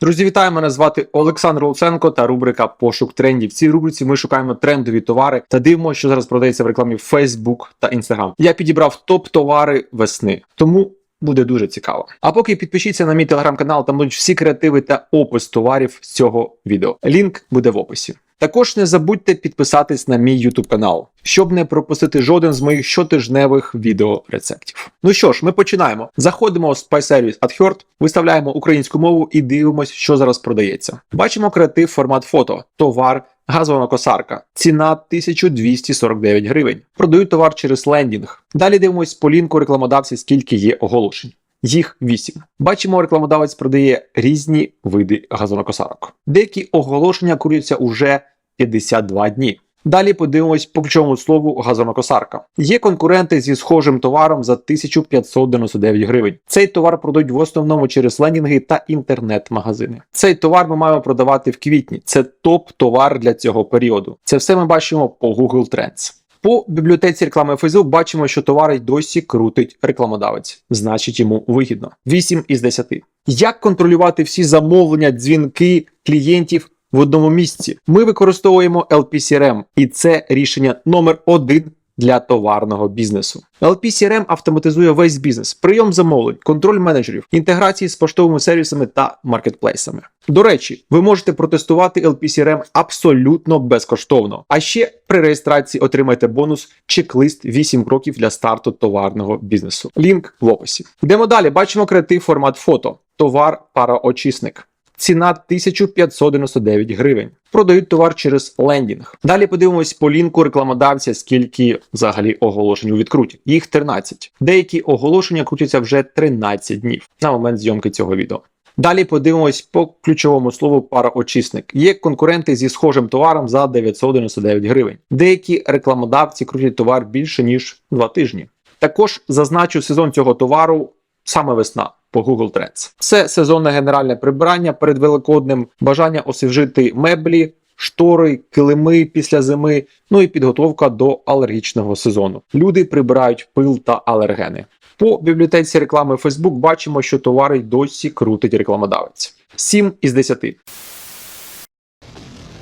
Друзі, вітаю! Мене звати Олександр Луценко та рубрика Пошук трендів. В цій рубриці ми шукаємо трендові товари та дивимося, що зараз продається в рекламі Facebook та Instagram. Я підібрав топ-товари весни, тому буде дуже цікаво. А поки підпишіться на мій телеграм-канал, там будуть всі креативи та опис товарів з цього відео. Лінк буде в описі. Також не забудьте підписатись на мій YouTube канал, щоб не пропустити жоден з моїх щотижневих відео рецептів. Ну що ж, ми починаємо. Заходимо в Spy Service at виставляємо українську мову і дивимось, що зараз продається. Бачимо креатив формат фото, товар. Газова косарка. Ціна 1249 гривень. Продають товар через лендінг. Далі дивимось по лінку рекламодавця, скільки є оголошень. Їх 8. Бачимо, рекламодавець продає різні види газонокосарок. Деякі оголошення крутяться уже 52 дні. Далі подивимось по ключовому слову газонокосарка. Є конкуренти зі схожим товаром за 1599 гривень. Цей товар продають в основному через лендінги та інтернет-магазини. Цей товар ми маємо продавати в квітні. Це топ-товар для цього періоду. Це все ми бачимо по Google Trends. По бібліотеці реклами Facebook бачимо, що товари досі крутить рекламодавець, значить йому вигідно. 8 із 10. Як контролювати всі замовлення, дзвінки клієнтів в одному місці? Ми використовуємо LPCRM, і це рішення номер один для товарного бізнесу. LPCRM автоматизує весь бізнес, прийом замовлень, контроль менеджерів, інтеграції з поштовими сервісами та маркетплейсами. До речі, ви можете протестувати LPCRM абсолютно безкоштовно. А ще при реєстрації отримайте бонус чек-лист 8 кроків для старту товарного бізнесу. Лінк в описі. Йдемо далі. Бачимо креатив формат фото. Товар параочисник. Ціна 1599 гривень. Продають товар через лендінг. Далі подивимось по лінку рекламодавця, скільки взагалі оголошень у відкруті. Їх 13. Деякі оголошення крутяться вже 13 днів на момент зйомки цього відео. Далі подивимось по ключовому слову параочисник. Є конкуренти зі схожим товаром за 999 гривень. Деякі рекламодавці крутять товар більше ніж 2 тижні. Також зазначу сезон цього товару саме весна по Google Trends. Це сезонне генеральне прибирання перед великодним, бажання освіжити меблі, штори, килими після зими, ну і підготовка до алергічного сезону. Люди прибирають пил та алергени. По бібліотеці реклами Facebook бачимо, що товари досі крутить рекламодавець. 7 із 10.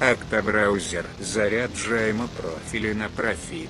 Автобраузер. Заряджаємо профілі на профіт.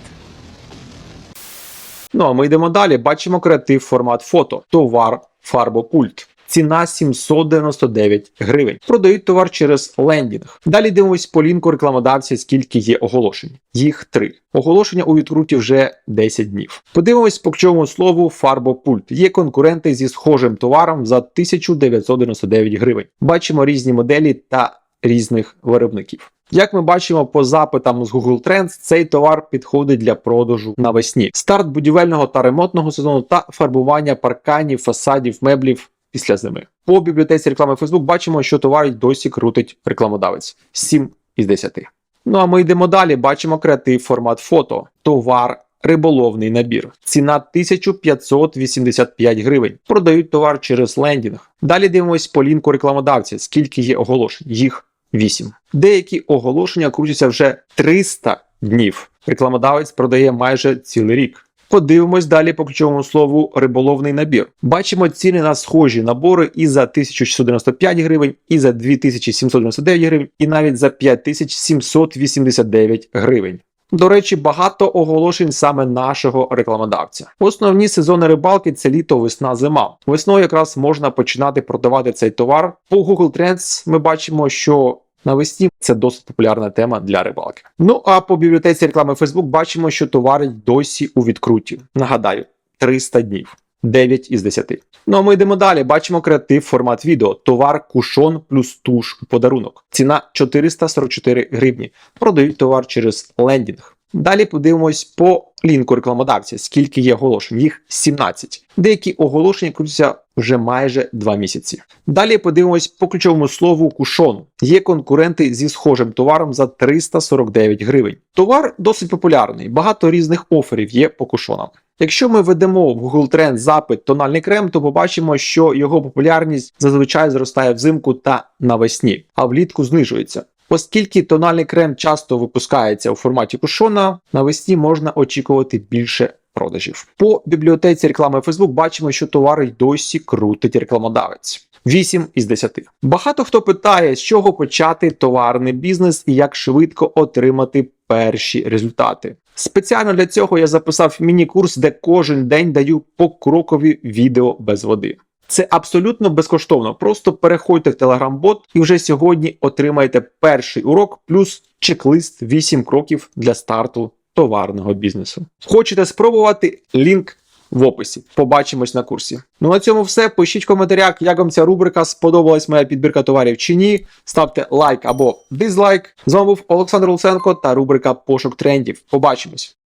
Ну а ми йдемо далі. Бачимо креатив формат фото. Товар фарбопульт. Ціна 799 гривень. Продають товар через лендінг. Далі дивимось по лінку рекламодавця, скільки є оголошень. Їх три. Оголошення у відкруті вже 10 днів. Подивимось по ключовому слову фарбопульт. Є конкуренти зі схожим товаром за 1999 гривень. Бачимо різні моделі та різних виробників. Як ми бачимо по запитам з Google Trends, цей товар підходить для продажу навесні. Старт будівельного та ремонтного сезону та фарбування парканів, фасадів, меблів після зими. По бібліотеці реклами Facebook бачимо, що товар досі крутить рекламодавець 7 із 10. Ну а ми йдемо далі. Бачимо креатив формат фото. Товар. Риболовний набір. Ціна 1585 гривень. Продають товар через лендінг. Далі дивимось по лінку рекламодавця, скільки є оголошень. Їх 8. Деякі оголошення крутяться вже 300 днів. Рекламодавець продає майже цілий рік. Подивимось далі по ключовому слову риболовний набір. Бачимо ціни на схожі набори і за 1695 гривень, і за 2799 гривень, і навіть за 5789 гривень. До речі, багато оголошень саме нашого рекламодавця. Основні сезони рибалки це літо, весна, зима. Весною якраз можна починати продавати цей товар. По Google Trends ми бачимо, що навесні це досить популярна тема для рибалки. Ну а по бібліотеці реклами Facebook бачимо, що товари досі у відкруті. Нагадаю, 300 днів. 9 із 10. Ну а ми йдемо далі. Бачимо креатив формат відео. Товар кушон плюс туш у подарунок. Ціна 444 гривні. Продають товар через лендінг. Далі подивимось по лінку рекламодавця, скільки є оголошень. Їх 17. Деякі оголошення крутяться вже майже 2 місяці. Далі подивимось по ключовому слову кушон. Є конкуренти зі схожим товаром за 349 гривень. Товар досить популярний, багато різних оферів є по кушонам. Якщо ми ведемо в Google Trends запит тональний крем, то побачимо, що його популярність зазвичай зростає взимку та навесні, а влітку знижується. Оскільки тональний крем часто випускається у форматі кушона, навесні можна очікувати більше продажів. По бібліотеці реклами Facebook бачимо, що товари досі крутить рекламодавець. 8 із 10. Багато хто питає, з чого почати товарний бізнес і як швидко отримати перші результати. Спеціально для цього я записав міні-курс, де кожен день даю покрокові відео без води. Це абсолютно безкоштовно. Просто переходьте в Telegram-бот і вже сьогодні отримаєте перший урок плюс чек-лист 8 кроків для старту товарного бізнесу. Хочете спробувати? Лінк в описі. Побачимось на курсі. Ну на цьому все. Пишіть в коментарях, як вам ця рубрика, сподобалась моя підбірка товарів чи ні. Ставте лайк або дизлайк. З вами був Олександр Луценко та рубрика Пошук трендів. Побачимось.